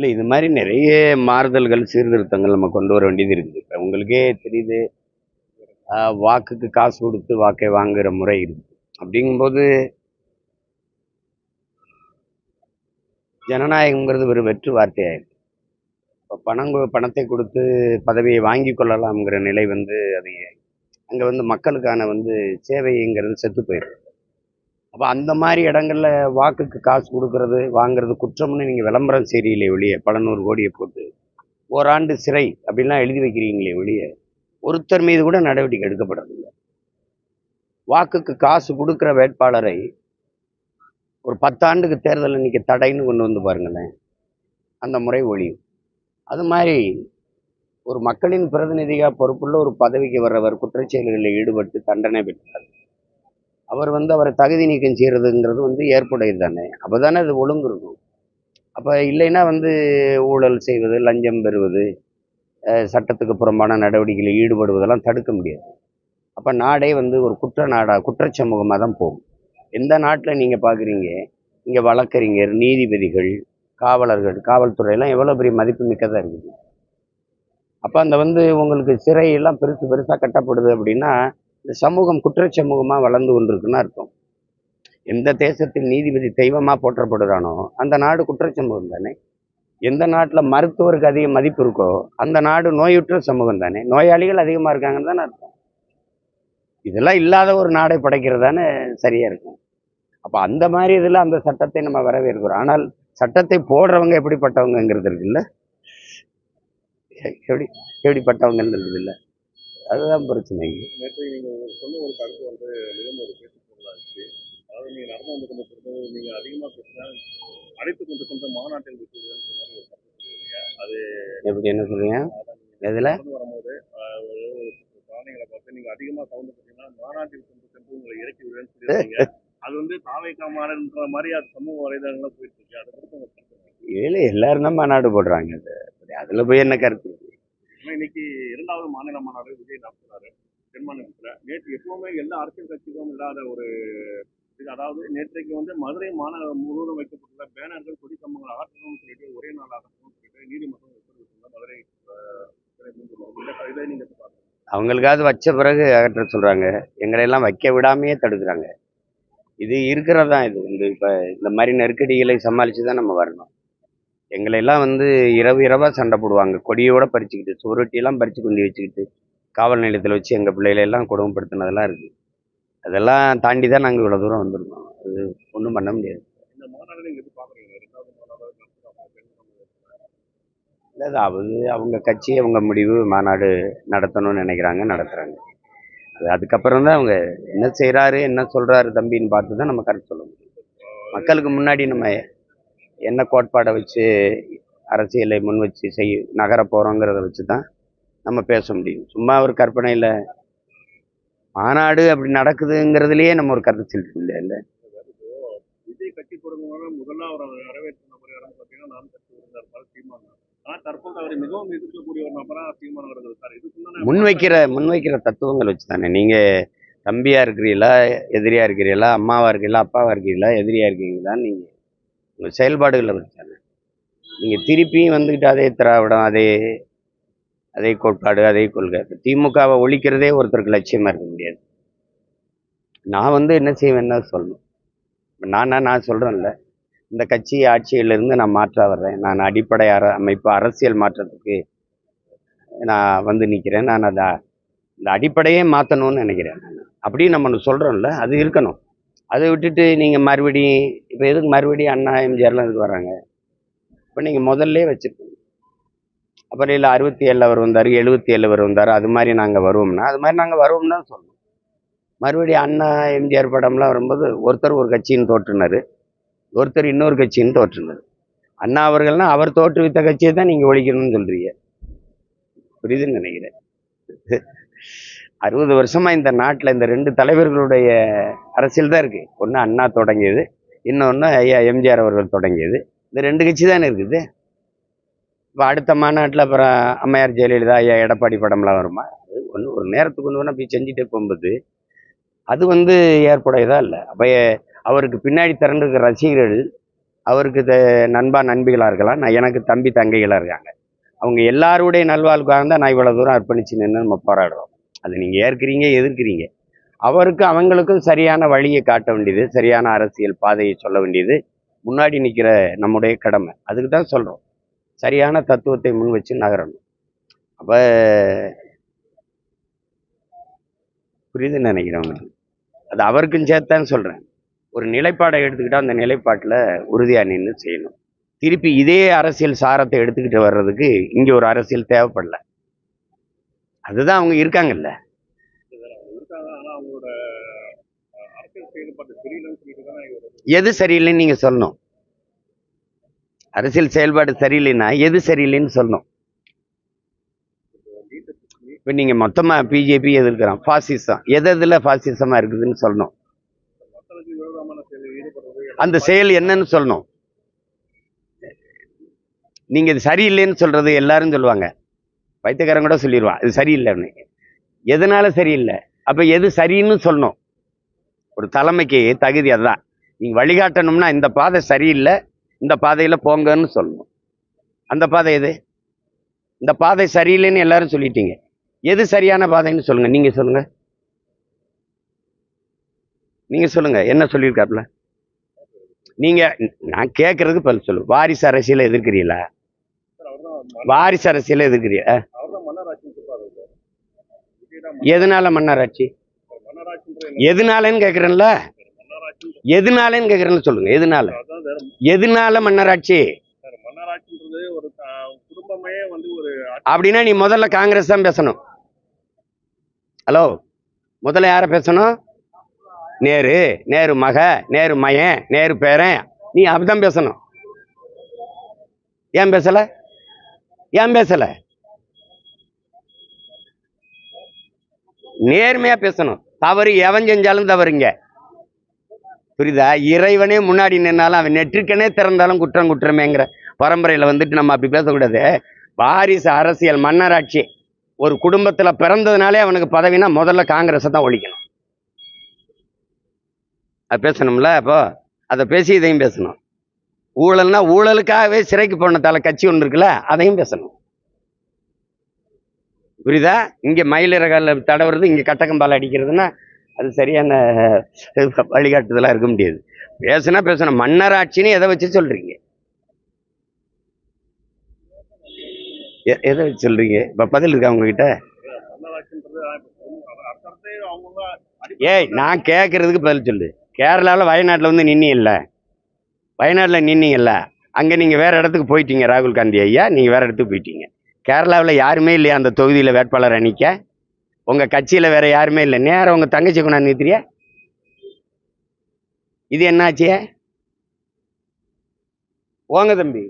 இல்லை இது மாதிரி நிறைய மாறுதல்கள் சீர்திருத்தங்கள் நம்ம கொண்டு வர வேண்டியது இருக்குது. இப்போ உங்களுக்கே தெரியுது ஆஹ் வாக்குக்கு காசு கொடுத்து வாக்கை வாங்குற முறை இருக்குது. அப்படிங்கும்போது ஜனநாயகம்ங்கிறது ஒரு வெற்று வார்த்தையாயிருக்கு. இப்போ பணம் பணத்தை கொடுத்து பதவியை வாங்கி கொள்ளலாம்ங்கிற நிலை வந்து அது அங்கே வந்து மக்களுக்கான வந்து சேவைங்கிறது செத்து போயிடுது அப்போ அந்த மாதிரி இடங்களில் வாக்குக்கு காசு கொடுக்கறது வாங்குறது குற்றம்னு நீங்கள் விளம்பரம் சரியில்லை ஒழிய பல நூறு கோடியை போட்டு ஓராண்டு சிறை அப்படின்லாம் எழுதி வைக்கிறீங்களே ஒழிய ஒருத்தர் மீது கூட நடவடிக்கை எடுக்கப்படுறதில்லை வாக்குக்கு காசு கொடுக்குற வேட்பாளரை ஒரு பத்தாண்டுக்கு தேர்தல் இன்றைக்கி தடைன்னு கொண்டு வந்து பாருங்களேன் அந்த முறை ஒழியும். அது மாதிரி ஒரு மக்களின் பிரதிநிதியாக பொறுப்புள்ள ஒரு பதவிக்கு வர்றவர் குற்றச்செயல்களில் ஈடுபட்டு தண்டனை பெற்றார் அவர் வந்து அவரை தகுதி நீக்கம் செய்கிறதுங்கிறது வந்து ஏற்புடையது தானே. அப்போ தானே அது ஒழுங்கு இருக்கும் அப்போ இல்லைன்னா வந்து ஊழல் செய்வது லஞ்சம் பெறுவது சட்டத்துக்கு புறம்பான நடவடிக்கைகளில் ஈடுபடுவதெல்லாம் தடுக்க முடியாது. அப்போ நாடே வந்து ஒரு குற்ற நாடா குற்றச் சமூகமாக தான் போகும். எந்த நாட்டில் நீங்கள் பார்க்குறீங்க இங்கே வழக்கறிஞர் நீதிபதிகள் காவலர்கள் காவல்துறையெல்லாம் எவ்வளோ பெரிய மதிப்பு மிக்கதாக இருக்குது? அப்போ அந்த வந்து உங்களுக்கு சிறையெல்லாம் பெருசு பெருசாக கட்டப்படுது அப்படின்னா இந்த சமூகம் குற்ற சமூகமாக வளர்ந்து கொண்டிருக்குன்னா அர்த்தம். எந்த தேசத்தில் நீதிபதி தெய்வமாக போற்றப்படுறானோ அந்த நாடு குற்ற சமூகம் தானே. எந்த நாட்டில் மருத்துவருக்கு அதிக மதிப்பு இருக்கோ அந்த நாடு நோயுற்ற சமூகம் தானே. நோயாளிகள் அதிகமாக இருக்காங்கன்னு தானே அர்த்தம். இதெல்லாம் இல்லாத ஒரு நாடை படைக்கிறது தானே சரியாக இருக்கும். அப்போ அந்த மாதிரி இதில் அந்த சட்டத்தை நம்ம வரவேற்கிறோம். ஆனால் சட்டத்தை போடுறவங்க எப்படிப்பட்டவங்கங்கிறது இருக்குல்ல? எப்படி எப்படிப்பட்டவங்கன்றது இல்லை. அதுதான் பிரச்சனை. நேற்று நீங்க சொன்ன ஒரு கருத்து வந்து மிகவும் ஒரு பேச்சு பொருளாச்சு அதாவது நீங்க நடந்து வந்து கொண்டு போகிறது நீங்க அதிகமா பேசினா அழைத்து கொண்டு சென்ற மாநாட்டில் விட்டுருவேன்னு சொன்ன மாதிரி ஒரு கருத்து சொல்லுவீங்க அது எப்படி என்ன சொல்றீங்க? எதில்? வரும்போது பிராணிகளை பார்த்து நீங்க அதிகமா சவுண்ட் போட்டீங்கன்னா மாநாட்டில் கொண்டு சென்று உங்களை இறக்கி விடுவேன்னு சொல்லியிருக்கீங்க அது வந்து தாவைக்கா மாடல்ன்ற மாதிரி அது சமூக வலைதளங்கள்ல போயிட்டு இருக்கு. அதை என்ன? ஏழை எல்லாரும் தான் மாநாடு போடுறாங்க. அது அதில் போய் என்ன கருத்து? இரண்டாவது மாநாடு விஜய் நடத்துறாரு தென்மாநிலத்தில். நேற்று எப்பவுமே எல்லா அரசியல் கட்சிகளும் இல்லாத ஒரு இது அதாவது நேற்றைக்கு வந்து மதுரை மாநகரம் முழுவதும் வைக்கப்பட்டுள்ள பேனர்கள் கொடி கம்பங்கள் அகற்றணும்னு சொல்லிட்டு ஒரே நாள் அகற்றணும்னு சொல்லிட்டு நீதிமன்றம் உத்தரவிட்டுள்ள மதுரை இதை நீங்க அவங்களுக்காவது வச்ச பிறகு அகற்ற சொல்கிறாங்க எங்களை எல்லாம் வைக்க விடாமையே தடுக்கிறாங்க. இது இருக்கிறதான் இது? வந்து இப்போ இந்த மாதிரி நெருக்கடிகளை சமாளித்து தான் நம்ம வரணும். எங்களை எல்லாம் வந்து இரவு இரவாக சண்டை போடுவாங்க. கொடியோட பறிச்சுக்கிட்டு சுவரொட்டியெல்லாம் பறித்து கொண்டு வச்சுக்கிட்டு காவல் நிலையத்தில் வச்சு எங்கள் பிள்ளைகளை எல்லாம் கொடுமைப்படுத்தினதெல்லாம் இருக்குது அதெல்லாம் தாண்டி தான் நாங்கள் இவ்வளோ தூரம் வந்திருக்கோம். அது ஒன்றும் பண்ண முடியாது. இல்லை அது அவங்க கட்சி அவங்க முடிவு மாநாடு நடத்தணும்னு நினைக்கிறாங்க நடத்துகிறாங்க அது அதுக்கப்புறம் தான் அவங்க என்ன செய்கிறாரு என்ன சொல்கிறாரு தம்பின்னு பார்த்து தான் நம்ம கருத்து சொல்ல முடியும். மக்களுக்கு முன்னாடி நம்ம என்ன கோட்பாடை வச்சு அரசியலை முன் வச்சு செய் நகர போகிறோங்கிறத வச்சு தான் நம்ம பேச முடியும். சும்மா ஒரு கற்பனையில் மாநாடு அப்படி நடக்குதுங்கிறதுலையே நம்ம ஒரு கருத்து செலுத்த முடியாது இல்லை? விஜய் கட்சி தொடங்குவாங்க முதல்ல அவரை வரவேற்ற நபர் யாரும் பார்த்தீங்கன்னா நான் கட்சி இருந்தார் சீமான் தான். ஆனா தற்போது அவரை மிகவும் எதிர்க்கக்கூடிய ஒரு நபரா சீமான் அவர்கள் இருக்காரு. இதுக்கு முன்னாடி முன்வைக்கிற முன்வைக்கிற தத்துவங்கள் வச்சு தானே. நீங்கள் தம்பியாக இருக்கிறீங்களா எதிரியாக இருக்கிறீங்களா அம்மாவாக இருக்கீங்களா அப்பாவாக இருக்கீங்களா எதிரியாக இருக்கீங்களான்னு நீங்கள் உங்கள் செயல்பாடுகளை வச்சு நீங்கள் திருப்பியும் வந்துக்கிட்டு அதே திராவிடம் அதே அதே கோட்பாடு அதே கொள்கை. திமுகவை ஒழிக்கிறதே ஒருத்தருக்கு லட்சியமாக இருக்க முடியாது. நான் வந்து என்ன செய்வேன்னா சொல்லணும். இப்போ நானா நான் சொல்கிறேன்ல இந்த கட்சி ஆட்சியிலிருந்து நான் மாற்ற வர்றேன். நான் அடிப்படை அர அமைப்பு அரசியல் மாற்றத்துக்கு நான் வந்து நிற்கிறேன். நான் அதை இந்த அடிப்படையே மாற்றணும்னு நினைக்கிறேன். நான் அப்படி நம்ம ஒன்று சொல்கிறோம்ல அது இருக்கணும். அதை விட்டுட்டு நீங்கள் மறுபடியும் இப்போ எதுக்கு மறுபடியும் அண்ணா எம்ஜிஆர்லாம் இதுக்கு வராங்க? இப்போ நீங்கள் முதல்ல வச்சுருக்கணும் அப்புறம் இல்லை அறுபத்தி ஏழில் அவர் வந்தார் எழுபத்தி ஏழில் அவர் வந்தார் அது மாதிரி நாங்கள் வருவோம்னா அது மாதிரி நாங்கள் வருவோம்னா சொல்லணும் மறுபடியும் அண்ணா எம்ஜிஆர் படம்லாம் வரும்போது ஒருத்தர் ஒரு கட்சின்னு தோற்றுனார் ஒருத்தர் இன்னொரு கட்சின்னு தோற்றுனார். அண்ணா அவர்கள்னால் அவர் தோற்றுவித்த கட்சியை தான் நீங்கள் ஒழிக்கணும்னு சொல்கிறீங்க புரியுதுன்னு நினைக்கிறேன். அறுபது வருஷமாக இந்த நாட்டில் இந்த ரெண்டு தலைவர்களுடைய அரசியல் தான் இருக்குது ஒன்று அண்ணா தொடங்கியது இன்னொன்று ஐயா எம்ஜிஆர் அவர்கள் தொடங்கியது. இந்த ரெண்டு கட்சி தானே இருக்குது? இப்போ அடுத்த மாநாட்டில் அப்புறம் அம்மையார் ஜெயலலிதா ஐயா எடப்பாடி படம்லாம் வருமா? அது ஒன்று ஒரு நேரத்துக்கு ஒன்று வேணால் போய் செஞ்சுட்டே போகும்போது அது வந்து ஏற்புடையதா இல்லை? அப்போ அவருக்கு பின்னாடி திறந்துருக்கிற ரசிகர்கள் அவருக்கு த- நண்பா நண்பிகளாக இருக்கலாம். நான் எனக்கு தம்பி தங்கைகளாக இருக்காங்க. அவங்க எல்லாருடைய நல்வாழ்வுக்காக தான் நான் இவ்வளோ தூரம் அர்ப்பணிச்சு நின்று நம்ம போராடுறோம். அதை நீங்கள் ஏற்கிறீங்க எதிர்க்கிறீங்க. அவருக்கு அவங்களுக்கும் சரியான வழியை காட்ட வேண்டியது சரியான அரசியல் பாதையை சொல்ல வேண்டியது முன்னாடி நிற்கிற நம்முடைய கடமை. அதுக்கு தான் சொல்கிறோம் சரியான தத்துவத்தை முன் வச்சு நகரணும். அப்போ புரியுதுன்னு நினைக்கிறேன். அது அவருக்கும் சேர்த்தான்னு சொல்கிறேன் ஒரு நிலைப்பாடை எடுத்துக்கிட்டால் அந்த நிலைப்பாட்டில் உறுதியாக நின்று செய்யணும். திருப்பி இதே அரசியல் சாரத்தை எடுத்துக்கிட்டு வர்றதுக்கு இங்கே ஒரு அரசியல் தேவைப்படல. அதுதான் அவங்க இருக்காங்கல்ல. எது சரியில்லைன்னு நீங்கள் சொல்லணும். அரசியல் செயல்பாடு சரியில்லைன்னா எது சரியில்லைன்னு சொல்லணும். இப்போ நீங்கள் மொத்தமாக பிஜேபி எதிர்க்கிறான். ஃபாசிசம் எது எதில் ஃபாசிசமாக இருக்குதுன்னு சொல்லணும். அந்த செயல் என்னன்னு சொல்லணும். நீங்கள் இது சரியில்லைன்னு சொல்கிறது எல்லாரும் சொல்லுவாங்க. வைத்தியக்காரன் கூட சொல்லிடுவான் இது சரியில்லைன்னு எதனால சரியில்லை? அப்போ எது சரின்னு சொல்லணும். ஒரு தலைமைக்கு தகுதி அதுதான். நீங்கள் வழிகாட்டணும்னா இந்த பாதை சரியில்லை இந்த பாதையில் போங்கன்னு சொல்லணும். அந்த பாதை எது? இந்த பாதை சரியில்லைன்னு எல்லாரும் சொல்லிட்டீங்க. எது சரியான பாதைன்னு சொல்லுங்கள் நீங்கள் சொல்லுங்கள் நீங்கள் சொல்லுங்கள் என்ன சொல்லியிருக்காப்புல? நீங்கள் நான் கேட்குறதுக்கு பதில் சொல்லு. வாரிசு அரசியலை எதிர்க்கிறீங்களா? வாரிசு அரசியலை தான் எதனால மன்னராட்சி? எதனாலன்னு மன்னராட்சி எதனாலன்னு கேட்குறேன்னு சொல்லுங்க எதனால? எதனால மன்னராட்சி? அப்படின்னா நீ முதல்ல காங்கிரஸ் தான் பேசணும். ஹலோ முதல்ல யாரை பேசணும்? நேரு நேரு மக நேரு மயன் நேரு பேரன். நீ அப்படிதான் பேசணும். ஏன் பேசல? ஏன் பேசல? நேர்மையா பேசணும். தவறு எவன் செஞ்சாலும் தவறுங்க. புரியுதா? இறைவனே முன்னாடி நின்னாலும் அவன் நெற்றிக்கனே திறந்தாலும் குற்றம் குற்றமேங்கிற பரம்பரையில வந்துட்டு நம்ம அப்படி பேசக்கூடாது. வாரிசு அரசியல் மன்னராட்சி. ஒரு குடும்பத்துல பிறந்ததுனாலே அவனுக்கு பதவினா முதல்ல காங்கிரஸை தான் ஒழிக்கணும். அது பேசணும்ல அப்போ? அதை பேசி இதையும் பேசணும். ஊழல்னா ஊழலுக்காகவே சிறைக்கு போன தலை கட்சி ஒன்று இருக்குல்ல அதையும் பேசணும். புரியுதா? இங்கே மயிலிறகால தடவுறது இங்கே கட்டக்கம்பால் அடிக்கிறதுன்னா அது சரியான வழிகாட்டுதலாக இருக்க முடியாது. பேசுனா பேசணும். மன்னராட்சின்னு எதை வச்சு சொல்கிறீங்க எதை வச்சு சொல்கிறீங்க இப்போ பதில் இருக்கா உங்ககிட்ட? ஏய் நான் கேட்குறதுக்கு பதில் சொல்லு. கேரளாவில் வயநாட்டில் வந்து நின்னி இல்லை வயநாட்டில் நின்னீங்கல்ல அங்கே நீங்கள் வேறு இடத்துக்கு போயிட்டீங்க ராகுல் காந்தி ஐயா நீங்கள் வேறு இடத்துக்கு போயிட்டீங்க. கேரளாவில் யாருமே இல்லையா அந்த தொகுதியில் வேட்பாளர் அணிக்க? உங்கள் கட்சியில் வேறு யாருமே இல்லை. நேரம் உங்கள் தங்கச்சி கொண்டாந்து நிறுத்துறியா? இது என்னாச்சு? ஓங்க தம்பி.